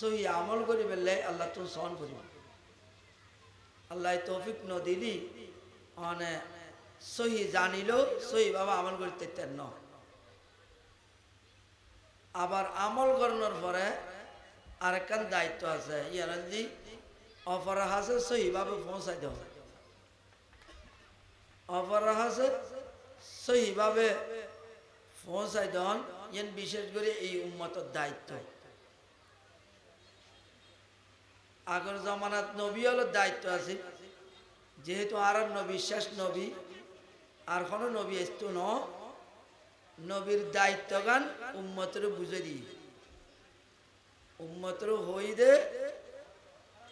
সহি আমল করি বেলে আল্লাহ তো সহন করিব আল্লাহ তৌফিক নদিলি মানে সহি জানিল, সহি বাবা আমল করতে ন। আবার আমল করানোর পরে আরেকখান দায়িত্ব আছে ইয়ার যদি অপরাহ আছে সহিভাবে পৌঁছাই দেওয়া অপরাহ আছে সহিভাবে পৌঁছাই ইয়ান বিশেষ করে এই উম্মতর দায়িত্ব। আগের জমানাত নবী হলো দায়িত্ব আছে। যেহেতু আর নবী, শেষ নবী, আর কোনো নবী আসতো ন, নবীর দায়িত্বগান উম্মতের বুঝে দিই উম্মতের হই দে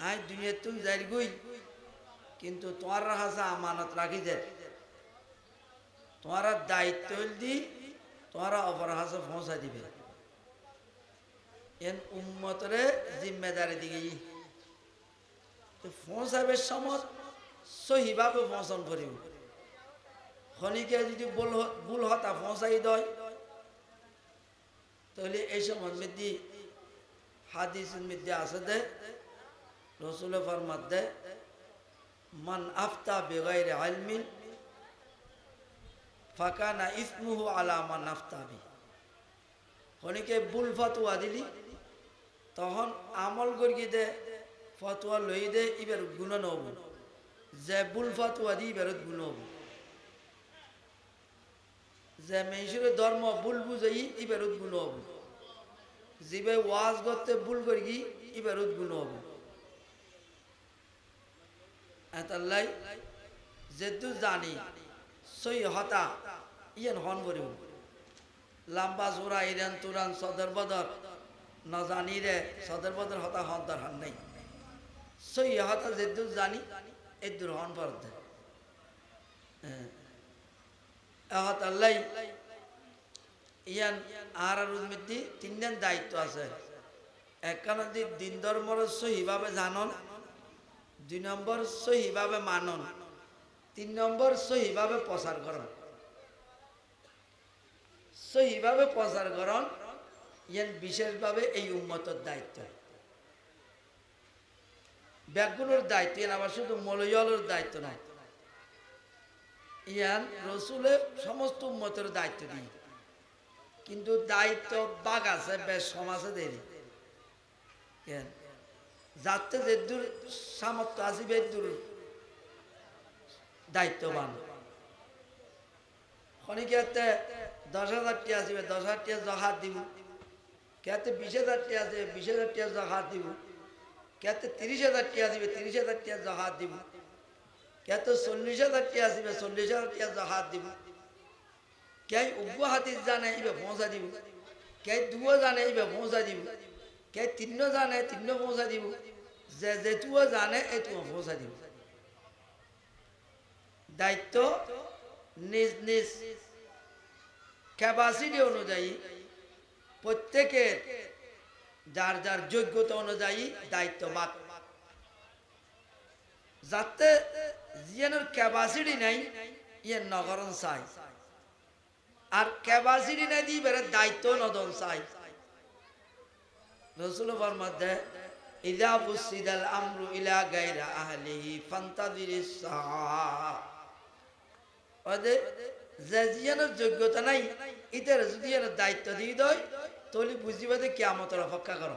আই দুনিয়া তুল যাই গই, কিন্তু তোমার হাসা আমানত রাখি যায় তোমার দায়িত্ব দি তোমার অপর হাসা পৌঁছা দিবে। এন উম্মতরে জিম্মেদারি দিকে পৌঁছাবে সময় সহিভাবে পৌঁছন করিব। খনিকে যদি ভুল ভুল হতা পৌঁছাই দেয়। তাহলে এই সময় মধ্যে হাদিসের মধ্যে আছে দে রসুল ফরমাত দে, মান আফতা বেগাইরে আলমিন ফাঁকা না ইসমুহু আলা মান আফতাবি খনিকে ভুল ফতুয়া দিলি, তখন আমল করি দে ফতুয়া লই দে ইবার গুণ নব। যে ভুল ফতুয়া দি ইবারত গুণ হব যে মেশুরের ধর্ম ভুল বুঝাই ইবারত গুণ হব জিবে ওয়াজ করতে ভুল করি কি ইবারত গুণ হব এতাল্লাই, যেহেতু জানি, সই হতা, ইয়েন হন করিব। লাম্বা জোড়া, ইরান, তুরান, সদর বদর, ন জানি রে, সদর বদর হতা হন দরকার নেই। সই হতা যেহেতু জানি এদুর হন পড়তে এহত আল্লাই ইয়ান দায়িত্ব আছে একখান দিন ধর্মর সহিভাবে জানন দুই নম্বর সহিভাবে মানন তিন নম্বর সহিভাবে প্রচার করন সহিভাবে প্রচার করন ইয়ান বিশেষভাবে এই উন্মতর দায়িত্ব ব্যাগুলোর দায়িত্ব, ইয়ান আবার শুধু মলয়লের দায়িত্ব নয় ইয়ান রসুলের সমস্ত উন্মতের দায়িত্ব দিই কিন্তু দায়িত্ব বাঘ আছে, বেশ সমাজে দেরি। যাতে যে দূর সামর্থ্য আছে বে দূর দায়িত্ববান। খনিকে দশ হাজার টি আসবে দশ হাজার টিয়া জহাত দিব। কেতে বিশ হাজার টি আসবে বিশ হাজার টিয়া জহাত দিব। কেতে তিরিশ হাজার টি আসবে তিরিশ হাজার টিয়া জহাত দিব কেত চল্লিশ হাজার টিয়া আসবে চল্লিশ হাজার টিয়া জহাত দিব কে উগ্র হাতির জানে ইবে পৌঁছা দিব কে দুও জানে ইবে পৌঁছা দিব কে তিন্ন জানে তিন্ন পৌঁছা দিব যে যেটুও জানে এটুও পৌঁছা দিব দায়িত্ব নিজ নিজ ক্যাপাসিটি অনুযায়ী প্রত্যেকের যার যার যোগ্যতা অনুযায়ী দায়িত্ব বাদ যাতে জিয়ানোর ক্যাপাসিটি নাই ইয়ে নগরণ চাই। আর ক্যাপাসিটি নাই দিয়ে বেড়ে দায়িত্ব নদন চাই। রসুল মধ্যে যোগ্যতা নাই, ইতার যদি দায়িত্ব দিয়ে দেয় তলি বুঝিবে যে কেয়ামতের অপেক্ষা করো।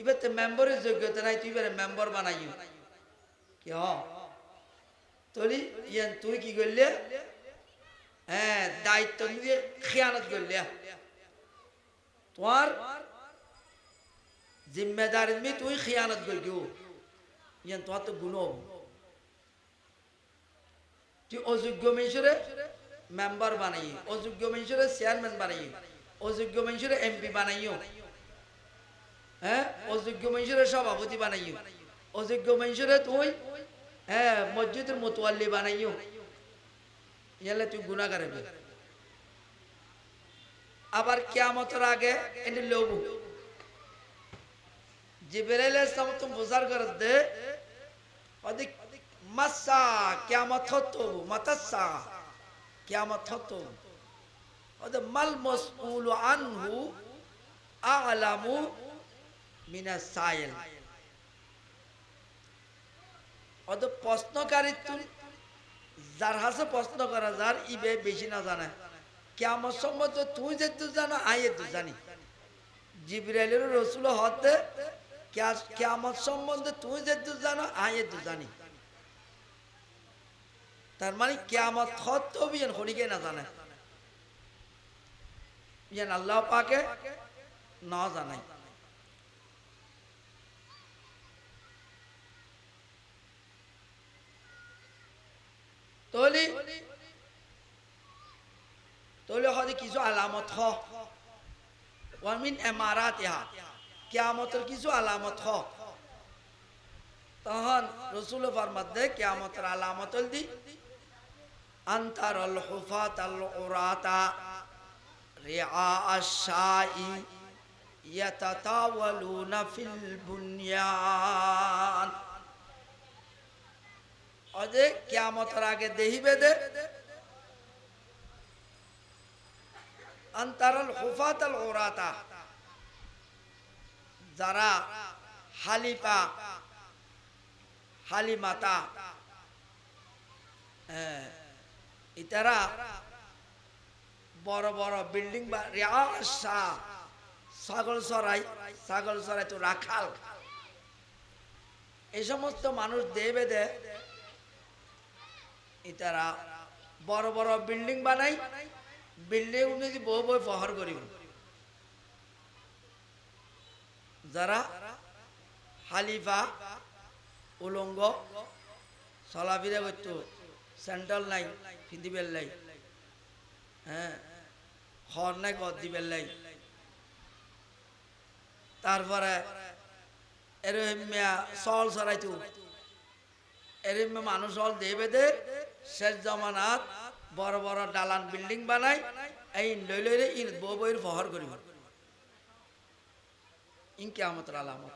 এবার তো মেম্বরের যোগ্যতা নাই, তুই এবারে মেম্বার বানাইও। কি হ? তলি ইয়ান, তুই কি করলে? হ্যাঁ দায়িত্ব নিয়ে খেয়ানত করলে। তোমার জিম্মেদারি মি তুই খেয়ানত করি কেউ ইয়ান, তোমার তো গুণ তুই অযোগ্য মানুষরে মেম্বার বানাই অযোগ্য মানুষরে চেয়ারম্যান বানাই অযোগ্য মানুষরে এমপি বানাইও। হ্যাঁ? অযোগ্য মানুষরে সভাপতি বানাইও। অযোগ্য মানুষরে তুই হ্যাঁ মসজিদের মতোয়াল্লি বানাইও। ইয়ালে তুই গুণাগার হবে। আবার কেয়ামতের আগে এনে লবু জিবরাইল ইসলাম তুমি বুঝার করে দে, অধিক মাসা কিয়ামত হতো, মাতাসা কিয়ামত হতো। মাল মসউল আনহু আলামু মিনা সাইল অত প্রশ্নকারী তুই যার হাসে প্রশ্ন করা যার ইবে বেশি না জানে কেমন সম্মত তুই যেহেতু জানো আই এত জানি জিব্রাইলের রসুল হতে কেমন সম্বন্ধে তুই যেহেতু জানো আই এত জানি তার মানে কেমত হত বিয়ান হরিকে না জানে বিয়ান আল্লাহ পাকে না জানাই কিছু আলামত হ। এমারাত কিয়ামতের কিছু আলামত হ। রসুল দে কিয়ামতের আলামত দি, আন্তার হুফাত রিআ আশ-শাই ইয়াতাতাওয়ালুনা ফিল বুনিয়ান অজে কিয়ামতের আগে দেহিবে দে আন্তারাল হুফাত আল ওরাতা যারা হালিপা হালিমাতা হ্যাঁ, ইতারা বড় বড় বিল্ডিং বা ছাগল সরাই ছাগল সরাই তো রাখাল। এই সমস্ত মানুষ দেবে দে ইতারা বড় বড় বিল্ডিং বানাই, বিল্ডিং বউ বই ফহর করিব যারা হালিফা, উলঙ্গ, চলাফিরা করতো সেন্ট্রাল নাই, ফিদিবেল নাই হ্যাঁ হর নাই গদ দিবেল নাই তারপরে এরমিয়া সল সরাইতো। এরম মানুষ হল দেবে দে শেষ জমানাত বড় বড় ডালান বিল্ডিং বানাই, এই লই লই ইন বউ বইয়ের ফহর করিব। ইন কেমতের আলামত।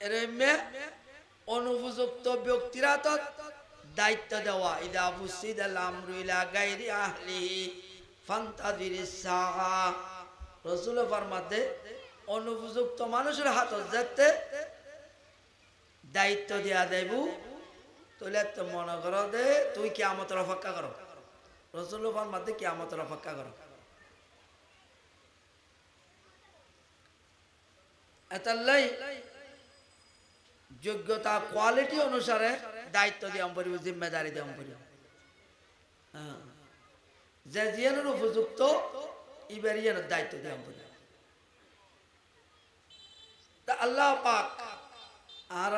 এরমে অনুপযুক্ত ব্যক্তিরা তো দায়িত্ব দেওয়া, ইদা বুসিদ আল আমরু ইলা গায়রি আহলিহি ফান্তাদিরিস সাআ রসুল ফরমাতে, অনুপযুক্ত মানুষের হাত যেতে দায়িত্ব দেয়া দেবু তুলে তো মনে করো দে তুই কি আমতের অপেক্ষা করো। রসুল ফরমাতে কি আমতের অপেক্ষা করো। এতাল্লাই যোগ্যতা কোয়ালিটি অনুসারে দায়িত্ব দিয়ে পড়িব জিম্মেদারি দিয়ে পড়িব হ্যাঁ। যে জিয়ানোর উপযুক্ত, ইবেরিয়ানোর দায়িত্ব দিয়ে পড়িব তা আল্লাহ পাক আর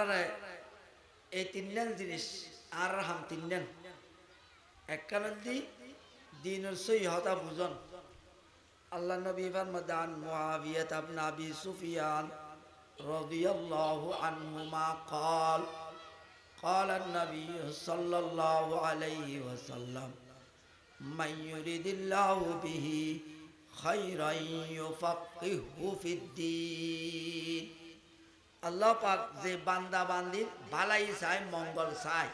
এই তিনজন জিনিস আর হাম তিনজন একখানের দি দিনের সই হতা বুঝন। আল্লাহ নবী ফরমাদান মুআবিয়াত ইবনে আবি সুফিয়ান। রাদিয়াল্লাহু আনহুমা قال قال النبي صلى الله عليه وسلم من يريد الله به خيرا يفقهه في الدين আল্লাহ পাক যে বান্দা বান্দির ভালাই চায় মঙ্গল চায়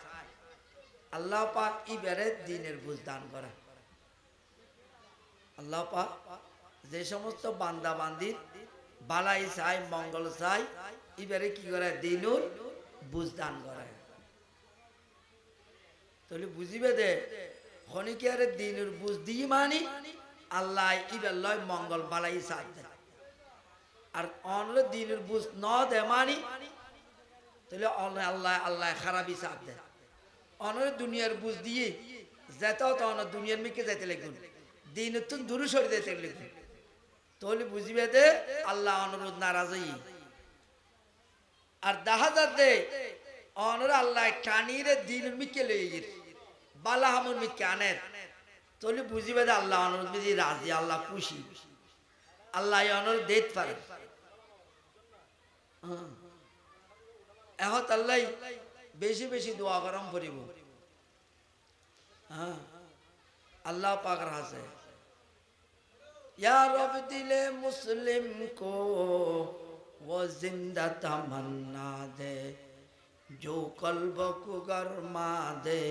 আল্লাহ পাক ইবারে দিনের বুঝ দান করে আল্লাহ পাক যে সমস্ত বান্দা বান্দির বালাই চায় মঙ্গল চায় ইবারে কি করে? দিনুর বুঝ দান করে। তাহলে বুঝিবে দে খনিকারে দিনের বুঝ দিয়ে মানি, আল্লাহ ইবার লয় মঙ্গল বালাই দেয় আর অন্য দিনের বুঝ ন দে মানি, তাহলে আল্লাহ আল্লাহ খারাপই চাপ দেয় অন্য দুনিয়ার বুঝ দিয়ে, যেত অন্য দুনিয়ার মিকে যাইতে লিখুন দিনের তো দূরে সরে যেতে লিখুন তাহলে বুঝিবে দে আল্লাহ অনুরোধ নারাজ। হই আর দেখা যাতে অনর আল্লাহ টানিরে দিনের মিকে লই বালা হামুর মিকে আনের তাহলে বুঝিবে দে আল্লাহ অনুরোধ বিধি রাজি, আল্লাহ খুশি। আল্লাহ অনুরোধ দিতে পারে। এখন আল্লাহ বেশি বেশি দোয়া গরম করিব। হ্যাঁ। আল্লাহ পাকর হাসে রব দিলে মুসলিম কো ও জিন্দা তামান্না দে যো কলব কুগর মা দে,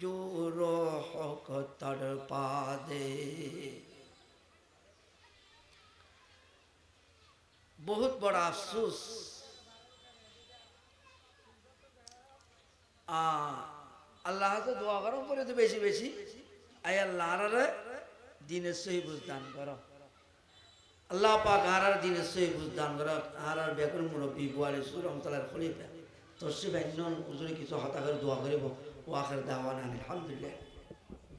জো রোহক তড়পা দে। বহুত বড় আফসুস আল্লাহ তো দোয়া করো করে তো বেশি বেশি। আয় আল্লাহ দিনের সহি দান করো। আল্লাহ পাক হারার দিনের সহি দান করো। হারার বেকর মুরব্বী বুয়ারি সুরমতলার খলিফা তসি ভাই নন উজুরি কিছু হতা করে দোয়া করিব। ও আখের দাওয়ান আলহামদুলিল্লাহ।